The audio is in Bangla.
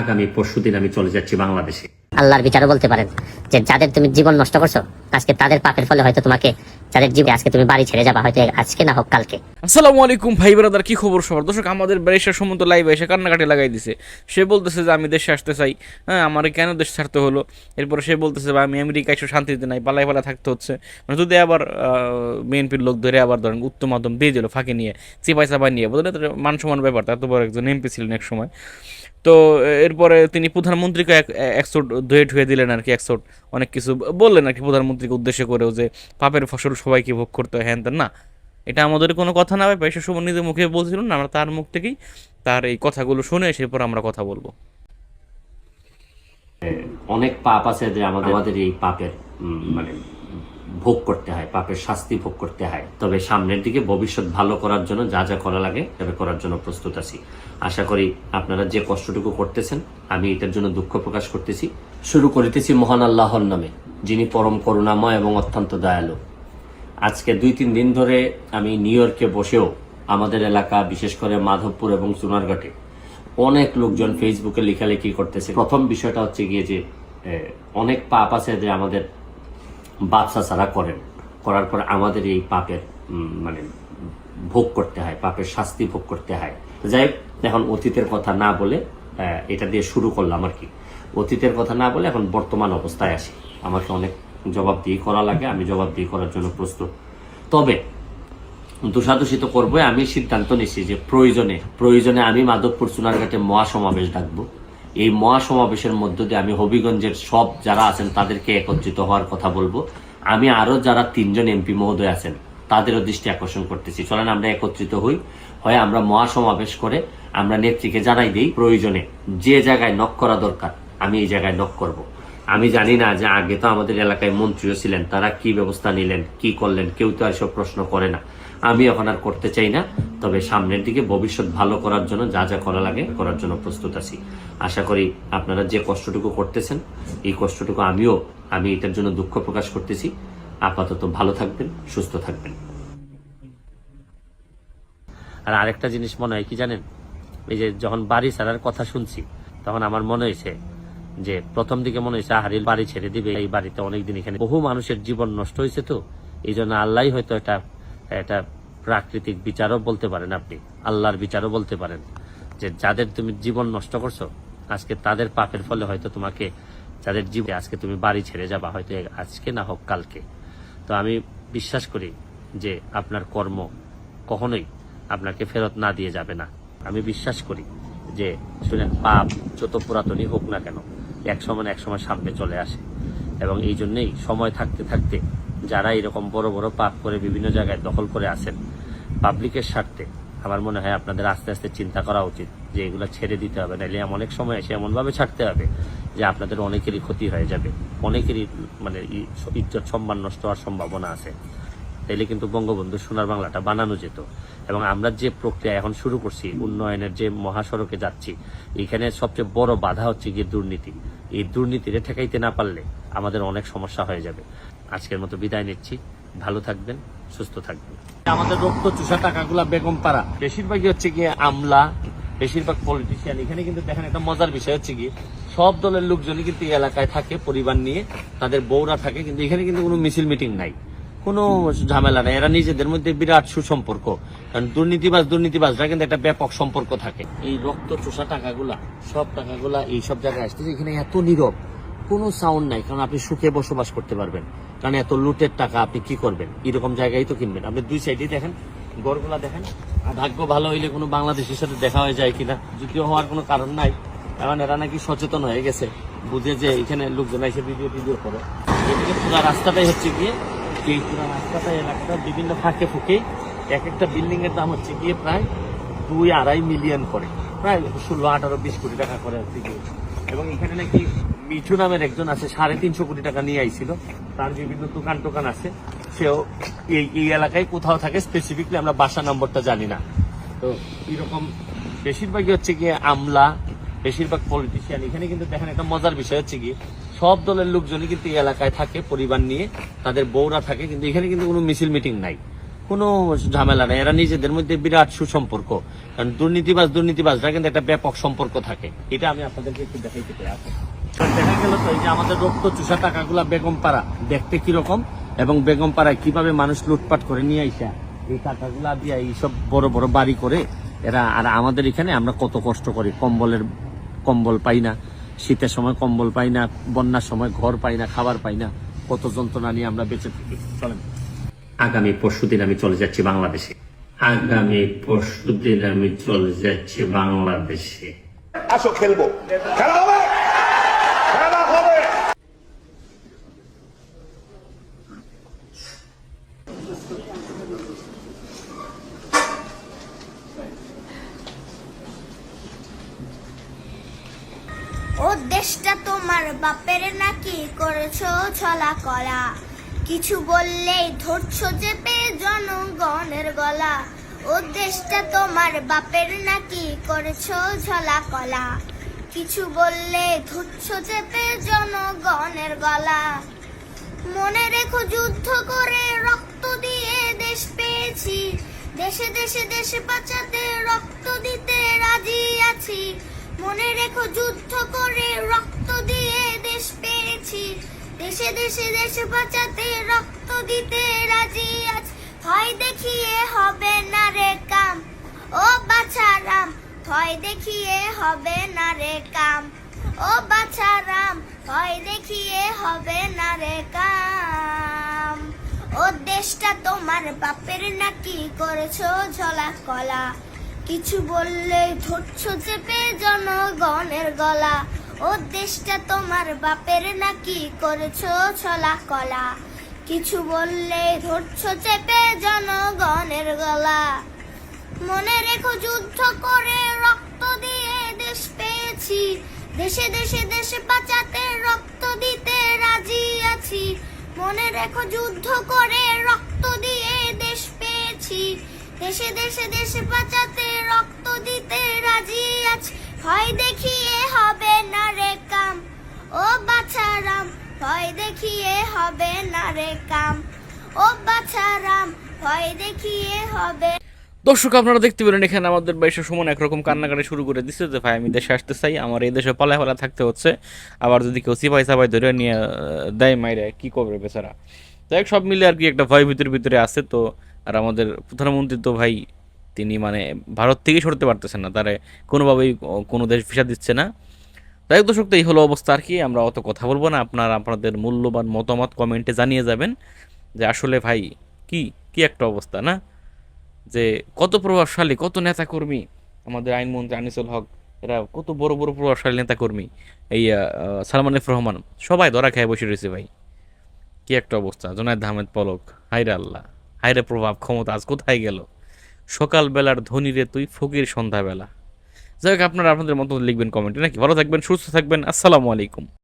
আগামী পরশুদিন আমি চলে যাচ্ছি বাংলাদেশে। আল্লাহর বিচারও বলতে পারেন যে যাদের তুমি জীবন নষ্ট করছ আজকে তাদের পাপের ফলে হয়তো তোমাকে যাদের জীবনে আজকে তুমি বাড়ি ছেড়ে যাবা হয়তো আজকে না হোক কালকে। আসসালামু আলাইকুম ভাই ব্রাদার কি খবর সবার? দর্শক আমাদের ব্যারিস্টার সম্মত লাইভ এসে কান্নাকাটি লাগাই দিছে। সে বলতেছে যে আমি দেশে আসতে চাই। হ্যাঁ আমার কেন দেশ ছাড়তে হলো? এরপরে সে বলতেছে বা আমি আমেরিকায় এসে শান্তিতে নাই পালাই পালা থাকতে হচ্ছে। মানে যদি আবার বিএনপির লোক ধরে আবার ধরেন উত্তম মাধ্যম দিয়ে দিল ফাঁকে নিয়ে চিপাই চাপাই নিয়ে বুঝলেন তো মান সমান ব্যাপার এত বড় একজন এমপি ছিলেন এক সময়। তো এরপরে তিনি প্রধানমন্ত্রীকে এক একশোট ধুয়ে ঠুয়ে দিলেন আর কি একশোট অনেক কিছু বললেন আর কি প্রধানমন্ত্রীকে উদ্দেশ্য করেও যে পাপের ফসল সবাইকে ভোগ করতে হয়, হ্যান না। এটা আমাদের কোনো কথা না ভাই পয়সা সময় নিজের মুখে বলছিলেন আমরা তার মুখ থেকেই তার এই কথাগুলো শুনে সেরপর আমরা কথা বলব। অনেক পাপ আছে যে আমাদের এই পাপের মানে ভোগ করতে হয়, পাপের শাস্তি ভোগ করতে হয়। তবে সামনের দিকে ভবিষ্যৎ ভালো করার জন্য যা যা করা লাগে, তবে করার জন্য প্রস্তুত আছি। আশা করি আপনারা যে কষ্টটুকু করতেছেন, আমি এটার জন্য দুঃখ প্রকাশ করতেছি। শুরু করিতেছি মহান আল্লাহর নামে, যিনি পরম করুণাময় এবং অত্যন্ত দয়ালু। আজকে দুই তিন দিন ধরে আমি নিউ ইয়র্কে বসেও আমাদের এলাকা, বিশেষ করে মাধবপুর এবং চুনারঘাটে অনেক লোকজন ফেসবুকে লেখালেখি করতেছে। প্রথম বিষয়টা হচ্ছে গিয়ে যে অনেক পাপ আছে যে আমাদের বাপসা ছাড়া করেন। করার পর আমাদের এই পাপের মানে ভোগ করতে হয়, পাপের শাস্তি ভোগ করতে হয়। যাই এখন অতীতের কথা না বলে এটা দিয়ে শুরু করলাম আর কি। অতীতের কথা না বলে এখন বর্তমান অবস্থায় আসি। আমাকে অনেক জবাবদিহি করা লাগে, আমি জবাবদিহি করার জন্য প্রস্তুত। তবে দোষাদোষী তো করব আমি সিদ্ধান্ত নিচ্ছি যে প্রয়োজনে প্রয়োজনে আমি মাধবপুর চুনারঘাটে মহাসমাবেশ ডাকবো। এই মহাসমাবেশের মধ্য দিয়ে আমি হবিগঞ্জের সব যারা আছেন তাদেরকে একত্রিত হওয়ার কথা বলব। আমি আরও যারা তিনজন এমপি মহোদয় আছেন, তাদেরও দৃষ্টি আকর্ষণ করতেছি। চলেন আমরা একত্রিত হই, হয় আমরা মহাসমাবেশ করে আমরা নেত্রীকে জানাই দিই প্রয়োজনে যে জায়গায় নক করা দরকার, আমি এই জায়গায় নক করব। আমি জানি না যে আগে তো আমাদের এলাকায় মন্ত্রীও ছিলেন, তারা কি ব্যবস্থা নিলেন, কি করলেন, কেউ তো এসব প্রশ্ন করে না। আমি এখন আর করতে চাই না, তবে সামনের দিকে ভবিষ্যৎ ভালো করার জন্য যা যা করা লাগে করার জন্য প্রস্তুত আছি। আশা করি আপনারা যে কষ্টটুকু করতেছেন, এই কষ্টটুকু আমিও, আমি এটার জন্য দুঃখ প্রকাশ করতেছি। আপাতত ভালো থাকবেন, সুস্থ থাকবেন। আর আরেকটা জিনিস মনে হয় কি জানেন? এই যে যখন বাড়ি ছাড়ার কথা শুনছি, তখন আমার মনে হয়েছে যে প্রথম দিকে মনে হয়েছে আহারিল বাড়ি ছেড়ে দিবে এই বাড়িতে অনেকদিন এখানে। বহু মানুষের জীবন নষ্ট হয়েছে তো, এই জন্য আল্লাহ হয়তো এটা এটা প্রাকৃতিক বিচারও বলতে পারেন আপনি, আল্লাহর বিচারও বলতে পারেন, যে যাদের তুমি জীবন নষ্ট করছ, আজকে তাদের পাপের ফলে হয়তো তোমাকে, যাদের জীবনে, আজকে তুমি বাড়ি ছেড়ে যাবা, হয়তো আজকে না হোক কালকে। তো আমি বিশ্বাস করি যে আপনার কর্ম কখনোই আপনাকে ফেরত না দিয়ে যাবে না। আমি বিশ্বাস করি যে, শুনেন, পাপ যত পুরাতনই হোক না কেন, এক সময় এক সময় সামনে চলে আসে। এবং এই জন্যেই সময় থাকতে থাকতে যারা এরকম বড় বড় পাপ করে বিভিন্ন জায়গায় দখল করে আসেন পাবলিকের স্বার্থে, আমার মনে হয় আপনাদের আস্তে আস্তে চিন্তা করা উচিত যে এগুলো ছেড়ে দিতে হবে। নাহলে এমন অনেক সময় এসে এমনভাবে ছাড়তে হবে যে আপনাদের অনেকেরই ক্ষতি হয়ে যাবে, অনেকেরই মানে ইজ্জত সম্মান নষ্ট হওয়ার সম্ভাবনা আছে। তাইলে কিন্তু বঙ্গবন্ধু সোনার বাংলাটা বানানো যেত। এবং আমরা যে প্রক্রিয়া এখন শুরু করছি, উন্নয়নের যে মহাসড়কে যাচ্ছি, এখানে সবচেয়ে বড় বাধা হচ্ছে গিয়ে দুর্নীতি। এই দুর্নীতিরে ঠেকাইতে না পারলে আমাদের অনেক সমস্যা হয়ে যাবে। আজকের মতো বিদায় নিচ্ছি। ভালো থাকবেন, সুস্থ থাকবেন। আমাদের রক্ত চুষা টাকাগুলা বেগম পাড়া। বেশিরভাগই হচ্ছে গিয়ে আমলা, বেশিরভাগ পলিটিশিয়ান এখানে কিন্তু দেখেন একটা মজার বিষয় হচ্ছে কি সব দলের লোকজনই কিন্তু এই এলাকায় থাকে, পরিবার নিয়ে। তাদের বউরা থাকে, কিন্তু এখানে কিন্তু কোনো মিছিল মিটিং নাই। কোনো ঝামেলা নাই। এরা নিজেদের মধ্যে বিরাট সুসম্পর্ক। কারণ দুর্নীতিবাজ, দুর্নীতিবাজরা কিন্তু একটা ব্যাপক সম্পর্ক থাকে। এই রক্ত চোষা টাকাগুলা, সব টাকাগুলা এই সব জায়গায় আসতেছে। এখানে এত নীরব। কোনো সাউন্ড নাই, কারণ আপনি সুখে বসবাস করতে পারবেন। কারণ এত লুটের টাকা আপনি কি করবেন? এরকম জায়গায় তো কিনবেন। আপনি দুই সাইডেই দেখেন গড়গুলা দেখেন। ভাগ্য ভালো হইলে কোনো বাংলাদেশের সাথে দেখা হয়ে যায় কিনা, যদিও হওয়ার কোনো কারণ নাই, কারণ এরা নাকি সচেতন হয়ে গেছে, বুঝে যে এখানে লোকজন এসে ভিডিও টিডিও করে। এদিকে পুরো রাস্তাটাই হচ্ছে গিয়ে, এই পুরো রাস্তাটা এলাকাটা বিভিন্ন ফাঁকে ফুঁকে এক একটা বিল্ডিং এর দাম হচ্ছে গিয়ে প্রায় দুই আড়াই মিলিয়ন করে। প্রায় ষোলো আঠারো বিশ কোটি টাকা করে হচ্ছে গিয়ে এবং এখানে নাকি মিঠু নামের একজন আছে, সাড়ে তিনশো কোটি টাকা নিয়ে আইছিল। তার বিভিন্ন দোকান টোকান আছে, সেও এই এই এলাকায় কোথাও থাকে স্পেসিফিকলি আমরা বাসা নম্বরটা জানি না। তো এরকম বেশিরভাগই হচ্ছে গিয়ে আমলা, বেশিরভাগ পলিটিশিয়ান এখানে কিন্তু দেখেন একটা মজার বিষয় হচ্ছে কি সব দলের লোকজনই কিন্তু এই এলাকায় থাকে, পরিবার নিয়ে। তাদের বউরা থাকে, কিন্তু এখানে কিন্তু কোনো মিছিল মিটিং নাই। কোনো ঝামেলা নেই। এরা নিজেদের মধ্যে বিরাট সুসম্পর্ক। কারণ দুর্নীতিবাজ, দুর্নীতিবাজরা কিন্তু একটা ব্যাপক সম্পর্ক থাকে। এটা আমি আপনাদেরকে একটু দেখাইতে চাই। দেখা গেল তো এই যে আমাদের রক্ত চুষা টাকাগুলা বেগম পাড়া দেখতে কীরকম? এবং বেগম পাড়ায় কীভাবে মানুষ লুটপাট করে নিয়ে আইসা এই টাকাগুলা দিয়ে এইসব বড় বড় বাড়ি করে এরা আর আমাদের এখানে আমরা কত কষ্ট করি কম্বলের কম্বল পাই না শীতের সময় কম্বল পাই না বন্যার সময় ঘর পাই না খাবার পাই না কত যন্ত্রণা নিয়ে আমরা বেঁচে থাকি। চলেন। আগামী পরশু দিন আমি চলে যাচ্ছি বাংলাদেশে। আগামী পরশু দিন আমি চলে যাচ্ছি বাংলাদেশে। আসো খেলব। খেলা হবে ও দেশটা তোমার বাপের নাকি করেছ ছলা কলা। কিছু বললেই ধরছো চেপে জনগণের গলা। ও দেশটা তোমার বাপের নাকি করেছ ঝলা কলা। কিছু বললে ধরছো চেপে জনগণের গলা। মনে রেখো যুদ্ধ করে রক্ত দিয়ে দেশ পেয়েছি। দেশে দেশে দেশে বাঁচাতে রক্ত দিতে রাজি আছি। মনে রেখো, যুদ্ধ করে রক্ত দিয়ে দেশ পেয়েছি। দেশে দেশে দেশে বাঁচাতে রক্ত দিতে রাজি আছি ভয় দেখিয়ে হবে না রে কাম, ও বাছারাম। ভয় দেখিয়ে হবে না রে কাম, ও বাছারাম। ভয় দেখিয়ে হবে না রে কাম। ও দেশটা তোমার বাপের নাকি করেছ ঝলা কলা কিছু বললে ধরছো চেপে জনগণের গলা। ও দেশটা তোমার বাপের নাকি করেছ ছলা কলা কিছু বললে ধরছো চেপে জনগণের গলা। মনে রেখো যুদ্ধ করে রক্ত দিয়ে দেশ পেয়েছি। দেশে দেশে দেশে বাঁচাতে রক্ত দিতে রাজি আছি। মনে রেখো যুদ্ধ করে রক্ত দিয়ে দেশ পেয়েছি। দেশে দেশে দেশে বাঁচাতে দিতে রাজি দেখিয়ে হবে না রে কাম। ও বাছারাম দেখিয়ে হবে না রে কাম। ও বাছারাম দেখিয়ে হবে দর্শক, আপনারা দেখতে পেলেন এখানে আমাদের বয়সের সময় একরকম কান্নাকাটি শুরু করে দিচ্ছে যে, ভাই, আমি দেশে আসতে চাই, আমার এই দেশে পালায় পালা থাকতে হচ্ছে। আবার যদি কেউ সিপাই সাপাই ধরে নিয়ে দেয় মাইরে, কি করবে বেচারা? যাই সব মিলে আর কি একটা ভয় ভিতরে ভিতরে আছে তো। আর আমাদের প্রধানমন্ত্রী তো ভাই তিনি মানে ভারত থেকেই সরতে পারতেছেন না, তারে কোনোভাবেই, কোনো দেশ ভিসা দিচ্ছে না। হোক দর্শক, তো এই হলো অবস্থা আর কি, আমরা অত কথা বলব না। আপনারা, আপনাদের মূল্যবান মতামত কমেন্টে জানিয়ে যাবেন যে আসলে ভাই কি কি একটা অবস্থা, না? যে কত প্রভাবশালী, কত নেতাকর্মী আমাদের আইনমন্ত্রী আনিসুল হক, এরা কত বড় বড় প্রভাবশালী নেতাকর্মী। এই সালমান এফ রহমান, সবাই ধরা খেয়ে বসে রয়েছে ভাই। কি একটা অবস্থা, জোনায়দ আহমেদ পলক হাইরে আল্লাহ হাইরে প্রভাব, ক্ষমতা আজ কোথায় গেল? সকালবেলার ধনীরে তুই, ফকির সন্ধ্যাবেলা। যাই হোক, আপনারা আপনাদের মতো লিখবেন কমেন্টে, নাকি? ভালো থাকবেন, সুস্থ থাকবেন, আসসালামু আলাইকুম।